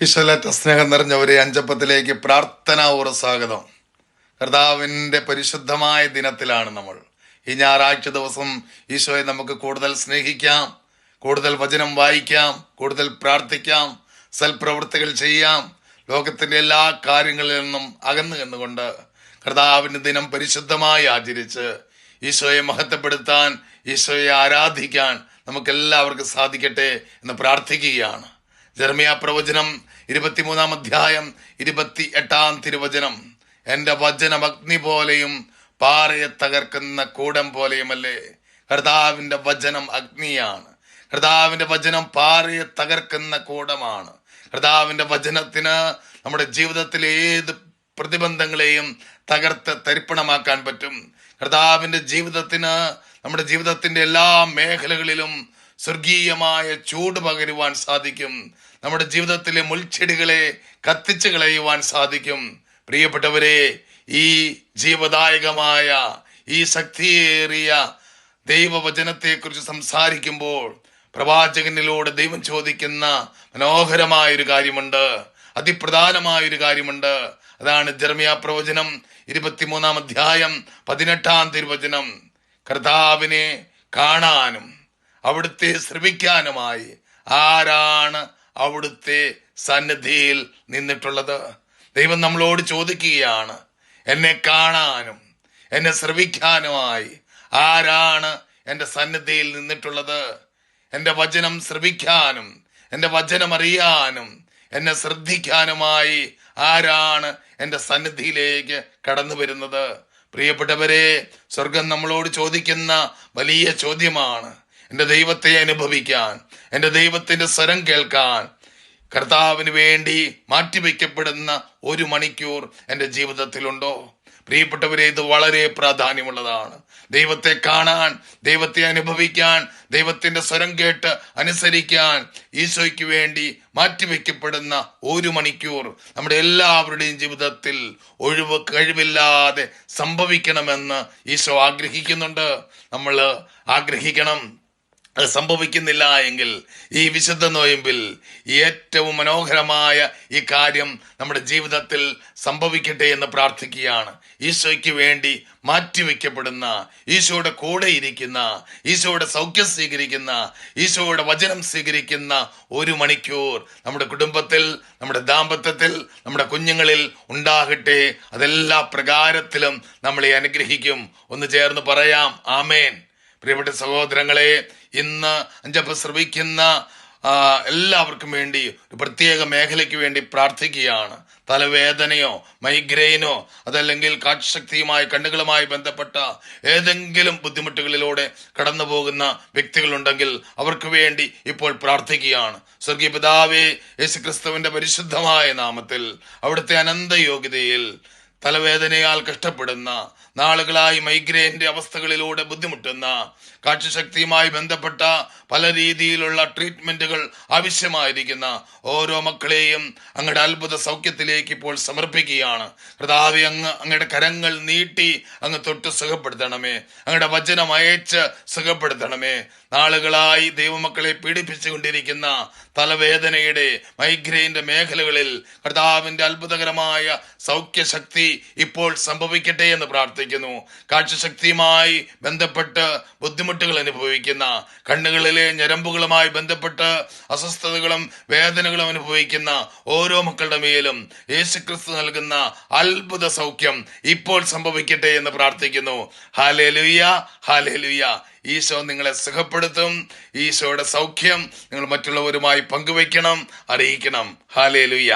ഈശ്വലറ്റ സ്നേഹം നിറഞ്ഞവരെ അഞ്ചപ്പത്തിലേക്ക് പ്രാർത്ഥനാപൂർവ സ്വാഗതം. കർത്താവിന്റെ പരിശുദ്ധമായ ദിനത്തിലാണ് നമ്മൾ. ഈ ഞായറാഴ്ച ദിവസം ഈശോയെ നമുക്ക് കൂടുതൽ സ്നേഹിക്കാം കൂടുതൽ വചനം വായിക്കാം കൂടുതൽ പ്രാർത്ഥിക്കാം സൽപ്രവൃത്തികൾ ചെയ്യാം ലോകത്തിന്റെ എല്ലാ കാര്യങ്ങളിൽ നിന്നും അകന്നു നിന്നുകൊണ്ട് കർത്താവിന്റെ ദിനം പരിശുദ്ധമായി ആചരിച്ച് ഈശോയെ മഹത്വപ്പെടുത്താൻ ഈശോയെ ആരാധിക്കാൻ നമുക്കെല്ലാവർക്കും സാധിക്കട്ടെ എന്ന് പ്രാർത്ഥിക്കുകയാണ്. ജർമിയ പ്രവചനം ഇരുപത്തിമൂന്നാം അധ്യായം ഇരുപത്തി എട്ടാം തിരുവചനം. എന്റെ വചനം അഗ്നി പോലെയും പാറയെ തകർക്കുന്ന കൂടം പോലെയുമല്ലേ? കർത്താവിന്റെ വചനം അഗ്നിയാണ്. കർത്താവിന്റെ വചനം പാറയെ തകർക്കുന്ന കൂടമാണ്. കർത്താവിന്റെ വചനത്തിന് നമ്മുടെ ജീവിതത്തിലെ ഏത് പ്രതിബന്ധങ്ങളെയും തകർത്ത് തരിപ്പണമാക്കാൻ പറ്റും. കർത്താവിന്റെ ജീവിതത്തിന് നമ്മുടെ ജീവിതത്തിന്റെ എല്ലാ മേഖലകളിലും സ്വർഗീയമായ ചൂട് പകരുവാൻ സാധിക്കും. നമ്മുടെ ജീവിതത്തിലെ മുൾച്ചെടികളെ കത്തിച്ചു കളയുവാൻ സാധിക്കും. പ്രിയപ്പെട്ടവരെ ഈ ജീവദായകമായ ഈ ശക്തിയേറിയ ദൈവവചനത്തെക്കുറിച്ച് സംസാരിക്കുമ്പോൾ പ്രവാചകനിലൂടെ ദൈവം ചോദിക്കുന്ന മനോഹരമായ ഒരു കാര്യമുണ്ട്. അതിപ്രധാനമായ ഒരു കാര്യമുണ്ട്. അതാണ് ജർമിയ പ്രവചനം ഇരുപത്തിമൂന്നാം അധ്യായം പതിനെട്ടാം തിരുവചനം. കർത്താവിനെ കാണാനും അവിടുത്തെ ശ്രമിക്കാനുമായി ആരാണ് അവിടുത്തെ സന്നിധിയിൽ നിന്നിട്ടുള്ളത്? ദൈവം നമ്മളോട് ചോദിക്കുകയാണ് എന്നെ കാണാനും എന്നെ ശ്രവിക്കാനുമായി ആരാണ് എന്റെ സന്നിധിയിൽ നിന്നിട്ടുള്ളത്? എന്റെ വചനം ശ്രവിക്കാനും എന്റെ വചനം അറിയാനും എന്നെ ശ്രദ്ധിക്കാനുമായി ആരാണ് എന്റെ സന്നിധിയിലേക്ക് കടന്നു വരുന്നത്? പ്രിയപ്പെട്ടവരെ സ്വർഗം നമ്മളോട് ചോദിക്കുന്ന വലിയ ചോദ്യമാണ് എന്റെ ദൈവത്തെ അനുഭവിക്കാൻ എന്റെ ദൈവത്തിന്റെ സ്വരം കേൾക്കാൻ കർത്താവിന് വേണ്ടി മാറ്റിവെക്കപ്പെടുന്ന ഒരു മണിക്കൂർ എന്റെ ജീവിതത്തിലുണ്ടോ? പ്രിയപ്പെട്ടവരെ ഇത് വളരെ പ്രാധാന്യമുള്ളതാണ്. ദൈവത്തെ കാണാൻ ദൈവത്തെ അനുഭവിക്കാൻ ദൈവത്തിന്റെ സ്വരം കേട്ട് അനുസരിക്കാൻ ഈശോയ്ക്ക് വേണ്ടി മാറ്റിവെക്കപ്പെടുന്ന ഒരു മണിക്കൂർ നമ്മുടെ എല്ലാവരുടെയും ജീവിതത്തിൽ ഒഴിവ് കഴിവില്ലാതെ സംഭവിക്കണമെന്ന് ഈശോ ആഗ്രഹിക്കുന്നുണ്ട്. നമ്മൾ ആഗ്രഹിക്കണം. അത് സംഭവിക്കുന്നില്ല എങ്കിൽ ഈ വിശുദ്ധ നോയമ്പിൽ ഏറ്റവും മനോഹരമായ ഈ കാര്യം നമ്മുടെ ജീവിതത്തിൽ സംഭവിക്കട്ടെ എന്ന് പ്രാർത്ഥിക്കുകയാണ്. ഈശോയ്ക്ക് വേണ്ടി മാറ്റിവെക്കപ്പെടുന്ന ഈശോയുടെ കൂടെ ഇരിക്കുന്ന ഈശോയുടെ സൗഖ്യം സ്വീകരിക്കുന്ന ഈശോയുടെ വചനം സ്വീകരിക്കുന്ന ഒരു മണിക്കൂർ നമ്മുടെ കുടുംബത്തിൽ നമ്മുടെ ദാമ്പത്യത്തിൽ നമ്മുടെ കുഞ്ഞുങ്ങളിൽ ഉണ്ടാകട്ടെ. അതെല്ലാ പ്രകാരത്തിലും നമ്മളെ അനുഗ്രഹിക്കും. ഒന്ന് ചേർന്ന് പറയാം. ആമേൻ. പ്രിയപ്പെട്ട സഹോദരങ്ങളെ ഇന്ന് അഞ്ചപ്പ ശ്രമിക്കുന്ന എല്ലാവർക്കും വേണ്ടി ഒരു പ്രത്യേക മേഖലയ്ക്ക് വേണ്ടി പ്രാർത്ഥിക്കുകയാണ്. തലവേദനയോ മൈഗ്രെയിനോ അതല്ലെങ്കിൽ കാഴ്ചശക്തിയുമായി കണ്ണുകളുമായി ബന്ധപ്പെട്ട ഏതെങ്കിലും ബുദ്ധിമുട്ടുകളിലൂടെ കടന്നു പോകുന്ന വ്യക്തികളുണ്ടെങ്കിൽ അവർക്ക് വേണ്ടി ഇപ്പോൾ പ്രാർത്ഥിക്കുകയാണ്. സ്വർഗീയ പിതാവേ യേശുക്രിസ്തുവിന്റെ പരിശുദ്ധമായ നാമത്തിൽ അവിടുത്തെ അനന്ത യോഗ്യതയിൽ തലവേദനയാൽ കഷ്ടപ്പെടുന്ന നാളുകളായി മൈഗ്രെയിന്റെ അവസ്ഥകളിലൂടെ ബുദ്ധിമുട്ടുന്ന കാഴ്ചശക്തിയുമായി ബന്ധപ്പെട്ട പല രീതിയിലുള്ള ട്രീറ്റ്മെന്റുകൾ ആവശ്യമായിരിക്കുന്ന ഓരോ മക്കളെയും അങ്ങയുടെ അത്ഭുത സൗഖ്യത്തിലേക്ക് ഇപ്പോൾ സമർപ്പിക്കുകയാണ്. കർത്താവെ അങ്ങ് അങ്ങയുടെ കരങ്ങൾ നീട്ടി അങ്ങ് തൊട്ട് സുഖപ്പെടുത്തണമേ. അങ്ങയുടെ വചനം അയച്ച് സുഖപ്പെടുത്തണമേ. നാളുകളായി ദൈവമക്കളെ പീഡിപ്പിച്ചുകൊണ്ടിരിക്കുന്ന തലവേദനയുടെ മൈഗ്രെയിന്റെ മേഖലകളിൽ കർത്താവിന്റെ അത്ഭുതകരമായ സൗഖ്യശക്തി ഇപ്പോൾ സംഭവിക്കട്ടെ എന്ന് പ്രാർത്ഥിക്കുന്നു. കാഴ്ചശക്തിയുമായി ബന്ധപ്പെട്ട് ബുദ്ധിമുട്ടുകൾ അനുഭവിക്കുന്ന കണ്ണുകളിലെ ഞരമ്പുകളുമായി ബന്ധപ്പെട്ട് അസ്വസ്ഥതകളും വേദനകളും അനുഭവിക്കുന്ന ഓരോ മക്കളുടെ മേലും യേശുക്രിസ്തു നൽകുന്ന അത്ഭുത സൗഖ്യം ഇപ്പോൾ സംഭവിക്കട്ടെ എന്ന് പ്രാർത്ഥിക്കുന്നു. ഹാലേ ലുയ്യ ഹാലേ ലുയ്യ ഈശോ നിങ്ങളെ സുഖപ്പെടുത്തും. ഈശോയുടെ സൗഖ്യം നിങ്ങൾ മറ്റുള്ളവരുമായി പങ്കുവയ്ക്കണം അറിയിക്കണം. ഹാലേ ലുയ്യ